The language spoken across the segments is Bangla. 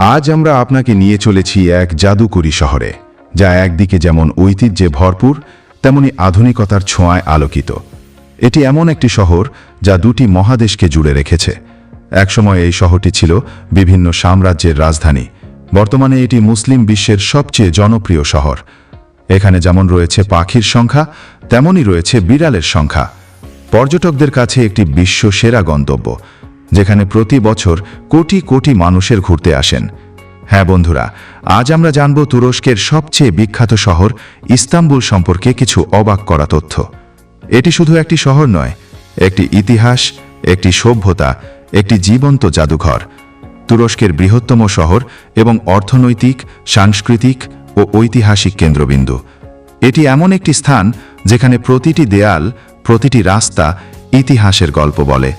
আজ আমরা আপনাকে নিয়ে চলেছি এক জাদুকরী শহরে, যা একদিকে যেমন ঐতিহ্যে ভরপুর, তেমনি আধুনিকতার ছোঁয়ায় আলোকিত। এটি এমন একটি শহর যা দুটি মহাদেশকে জুড়ে রেখেছে। একসময় এই শহরটি ছিল বিভিন্ন সাম্রাজ্যের রাজধানী। বর্তমানে এটি মুসলিম বিশ্বের সবচেয়ে জনপ্রিয় শহর। এখানে যেমন রয়েছে পাখির সংখ্যা, তেমনই রয়েছে বিড়ালের সংখ্যা। পর্যটকদের কাছে একটি বিশ্ব সেরা গন্তব্য। যেখানে প্রতি বছর কোটি কোটি মানুষের ঘুরতে আসেন। হ্যাঁ বন্ধুরা, আজ আমরা জানব তুরস্কের সবচেয়ে বিখ্যাত শহর ইস্তাম্বুল সম্পর্কে কিছু অবাক করা তথ্য। এটি শুধু একটি শহর নয়, একটি ইতিহাস, একটি সভ্যতা, একটি জীবন্ত জাদুঘর। তুরস্কের বৃহত্তম শহর এবং অর্থনৈতিক, সাংস্কৃতিক ও ঐতিহাসিক কেন্দ্রবিন্দু। এটি এমন একটি স্থান যেখানে প্রতিটি দেয়াল, প্রতিটি রাস্তা ইতিহাসের গল্প বলে।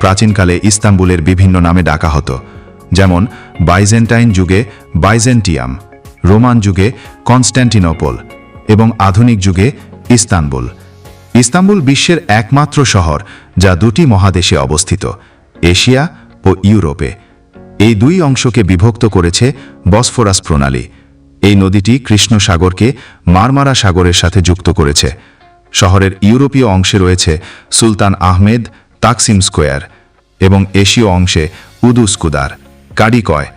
প্রাচীনকালে ইস্তাম্বুলের বিভিন্ন নামে ডাকা হতো, যেমন বাইজেন্টাইন যুগে বাইজেন্টিয়াম, রোমান যুগে কনস্ট্যান্টিনোপল এবং আধুনিক যুগে ইস্তানবুল ইস্তাম্বুল বিশ্বের একমাত্র শহর যা দুটি মহাদেশে অবস্থিত, এশিয়া ও ইউরোপে। এই দুই অংশকে বিভক্ত করেছে বসফোরাস প্রণালী। এই নদীটি কৃষ্ণ সাগরকে মারমারা সাগরের সাথে যুক্ত করেছে। শহরের ইউরোপীয় অংশে রয়েছে সুলতান আহমেদ তাকসিম স্কোয়ার এবং এশীয় অংশে উদুস্কুদার কাডিকয়।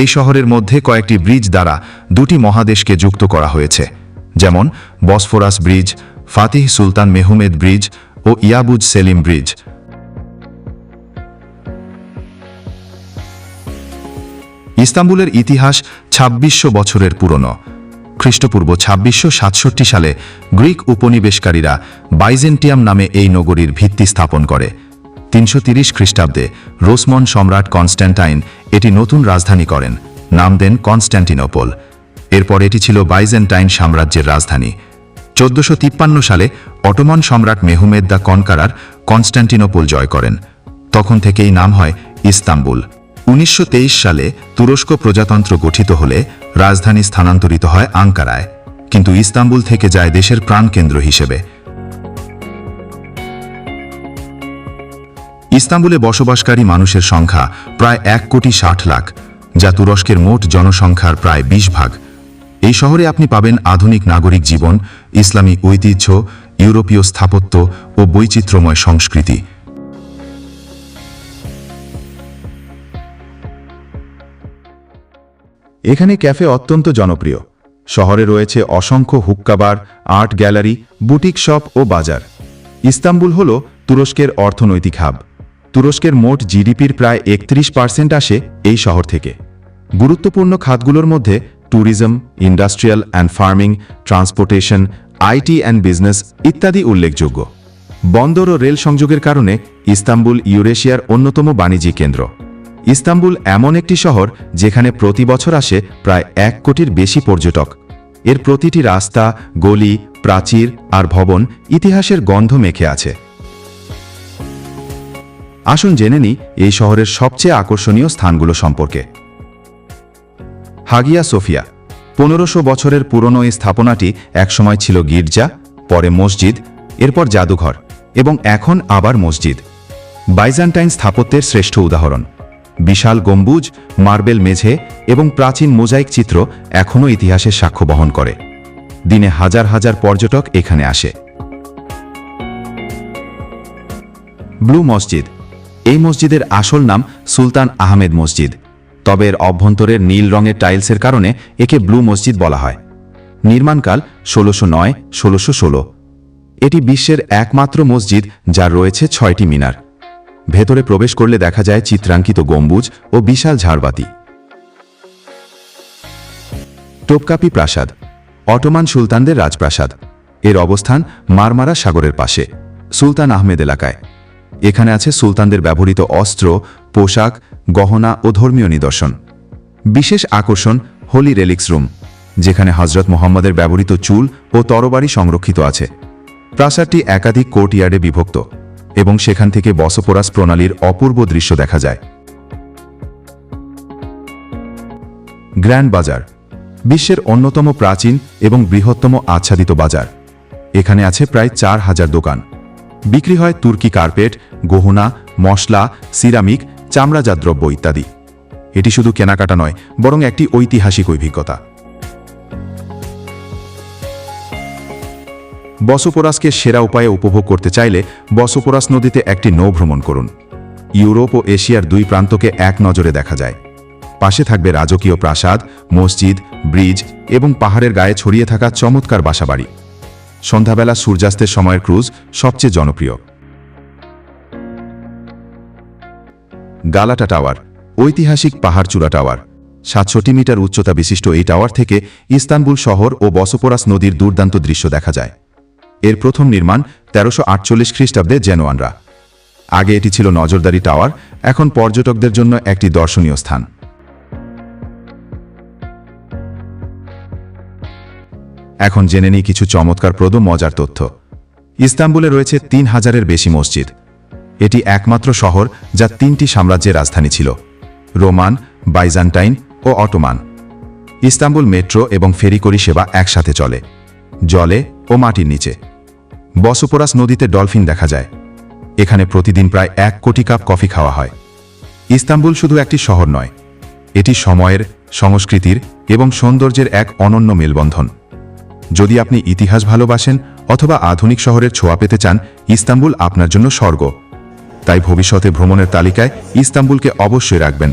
এই শহরের মধ্যে কয়েকটি ব্রিজ দ্বারা দুটি মহাদেশকে যুক্ত করা হয়েছে, যেমন Bosphorus bridge, Fatih Sultan Mehmed bridge ও ইয়াবুজ সেলিম ব্রিজ। ইস্তাম্বুলের ইতিহাস ছাব্বিশশো বছরের পুরনো। খ্রিস্টপূর্ব ছাব্বিশশো সাতষট্টি সালে গ্রিক উপনিবেশকারীরা বাইজেন্টিয়াম নামে এই নগরীর ভিত্তি স্থাপন করে। তিনশো তিরিশ খ্রিস্টাব্দে রোসমন সম্রাট কনস্ট্যান্টাইন এটি নতুন রাজধানী করেন, নাম দেন কনস্ট্যান্টিনোপল। এরপর এটি ছিল বাইজেন্টাইন সাম্রাজ্যের রাজধানী। চোদ্দশো সালে অটোমান সম্রাট মেহুমেদ দ্য কনকারার কনস্ট্যান্টিনোপল জয় করেন। তখন থেকেই নাম হয় ইস্তাম্বুল। উনিশশো তেইশ সালে তুরস্ক প্রজাতন্ত্র গঠিত হলে রাজধানী স্থানান্তরিত হয় আঙ্কারায়, কিন্তু ইস্তাম্বুল থেকে যায় দেশের প্রাণকেন্দ্র হিসেবে। ইস্তাম্বুলে বসবাসকারী মানুষের সংখ্যা প্রায় এক কোটি ষাট লাখ, যা তুরস্কের মোট জনসংখ্যার প্রায় ২০ ভাগ। এই শহরে আপনি পাবেন আধুনিক নাগরিক জীবন, ইসলামী ঐতিহ্য, ইউরোপীয় স্থাপত্য ও বৈচিত্র্যময় সংস্কৃতি। এখানে ক্যাফে অত্যন্ত জনপ্রিয়। শহরে রয়েছে অসংখ্য hookah bar art gallery, boutique shop ও বাজার। ইস্তাম্বুল হল তুরস্কের অর্থনৈতিক হাব। তুরস্কের মোট জিডিপির প্রায় একত্রিশ পার্সেন্ট আসে এই শহর থেকে। গুরুত্বপূর্ণ খাতগুলোর মধ্যে tourism, industrial and farming, transportation, IT and business ইত্যাদি উল্লেখযোগ্য। বন্দর ও রেল সংযোগের কারণে ইস্তাম্বুল ইউরেশিয়ার অন্যতম বাণিজ্যিক কেন্দ্র। ইস্তাম্বুল এমন একটি শহর যেখানে প্রতি বছর আসে প্রায় এক কোটির বেশি পর্যটক। এর প্রতিটি রাস্তা, গলি, প্রাচীর আর ভবন ইতিহাসের গন্ধ মেখে আছে। আসুন জেনে নিই এই শহরের সবচেয়ে আকর্ষণীয় স্থানগুলো সম্পর্কে। Hagia Sophia. পনেরোশো বছরের পুরনো এই স্থাপনাটি একসময় ছিল গির্জা, পরে মসজিদ, এরপর জাদুঘর এবং এখন আবার মসজিদ। বাইজান্টাইন স্থাপত্যের শ্রেষ্ঠ উদাহরণ। বিশাল গম্বুজ, মার্বেল মেঝে এবং প্রাচীন মোজাইক চিত্র এখনও ইতিহাসের সাক্ষ্য বহন করে। দিনে হাজার হাজার পর্যটক এখানে আসে। ব্লু মসজিদ। এই মসজিদের আসল নাম সুলতান আহমেদ মসজিদ। তবে এর অভ্যন্তরের নীল রঙের টাইলসের কারণে একে ব্লু মসজিদ বলা হয়। নির্মাণকাল ষোলোশো নয়, ষোলোশো ষোলো। এটি বিশ্বের একমাত্র মসজিদ যার রয়েছে ছয়টি মিনার। ভেতরে প্রবেশ করলে দেখা যায় চিত্রাঙ্কিত গম্বুজ ও বিশাল ঝাড়বাতি। টোপকাপি প্রাসাদ, অটোমান সুলতানদের রাজপ্রাসাদ। এর অবস্থান মারমারা সাগরের পাশে, সুলতান আহমেদ এলাকায়। এখানে আছে সুলতানদের ব্যবহৃত অস্ত্র, পোশাক, গহনা ও ধর্মীয় নিদর্শন। বিশেষ আকর্ষণ হোলি রেলিক্স রুম, যেখানে হজরত মোহাম্মদের ব্যবহৃত চুল ও তরবারি সংরক্ষিত আছে। প্রাসাদটি একাধিক কোর্টইয়ার্ডে বিভক্ত। এবং সেখান থেকে বসপরাস প্রণালীর অপূর্ব দৃশ্য দেখা যায়। গ্র্যান্ড বাজার, বিশ্বের অন্যতম প্রাচীন এবং বৃহত্তম আচ্ছাদিত বাজার। এখানে আছে প্রায় চার হাজার দোকান। বিক্রি হয় তুর্কি কার্পেট, গহনা, মশলা, সিরামিক, চামড়াজাত দ্রব্য ইত্যাদি। এটি শুধু কেনাকাটা নয়, বরং একটি ঐতিহাসিক অভিজ্ঞতা। বসোপোরাসকে সেরা উপায়ে উপভোগ করতে চাইলে বসোপোরাস নদীতে একটি নৌ ভ্রমণ করুন। ইউরোপ ও এশিয়ার দুই প্রান্তকে এক নজরে দেখা যায়। পাশে থাকবে রাজকীয় প্রাসাদ, মসজিদ, ব্রিজ এবং পাহাড়ের গায়ে ছড়িয়ে থাকা চমৎকার বাসাবাড়ি। সন্ধ্যাবেলা সূর্যাস্তের সময়ের ক্রুজ সবচেয়ে জনপ্রিয়। গালাটা টাওয়ার, ঐতিহাসিক পাহাড়চূড়া টাওয়ার। সাতষট্টি মিটার উচ্চতা বিশিষ্ট এই টাওয়ার থেকে ইস্তানবুল শহর ও বসপোরাস নদীর দুর্দান্ত দৃশ্য দেখা যায়। এর প্রথম নির্মাণ তেরোশো আটচল্লিশ খ্রিস্টাব্দে জেনোয়ানরা। আগে এটি ছিল নজরদারি টাওয়ার, এখন পর্যটকদের জন্য একটি দর্শনীয় স্থান। এখন জেনে নিই কিছু চমৎকার চমৎকারপ্রদ মজার তথ্য। ইস্তাম্বুলে রয়েছে তিন হাজারের বেশি মসজিদ। এটি একমাত্র শহর যা তিনটি সাম্রাজ্যের রাজধানী ছিল, রোমান, বাইজান্টাইন ও অটোমান। ইস্তাম্বুল মেট্রো এবং ফেরি করি সেবা একসাথে চলে, জলে ও মাটির নিচে। বসোপোরাস নদীতে ডলফিন দেখা যায়। এখানে প্রতিদিন প্রায় এক কোটি কাপ কফি খাওয়া হয়। ইস্তাম্বুল শুধু একটি শহর নয়, এটি সময়ের, সংস্কৃতির এবং সৌন্দর্যের এক অনন্য মেলবন্ধন। যদি আপনি ইতিহাস ভালোবাসেন অথবা আধুনিক শহরের ছোঁয়া পেতে চান, ইস্তাম্বুল আপনার জন্য স্বর্গ। তাই ভবিষ্যতে ভ্রমণের তালিকায় ইস্তাম্বুলকে অবশ্যই রাখবেন।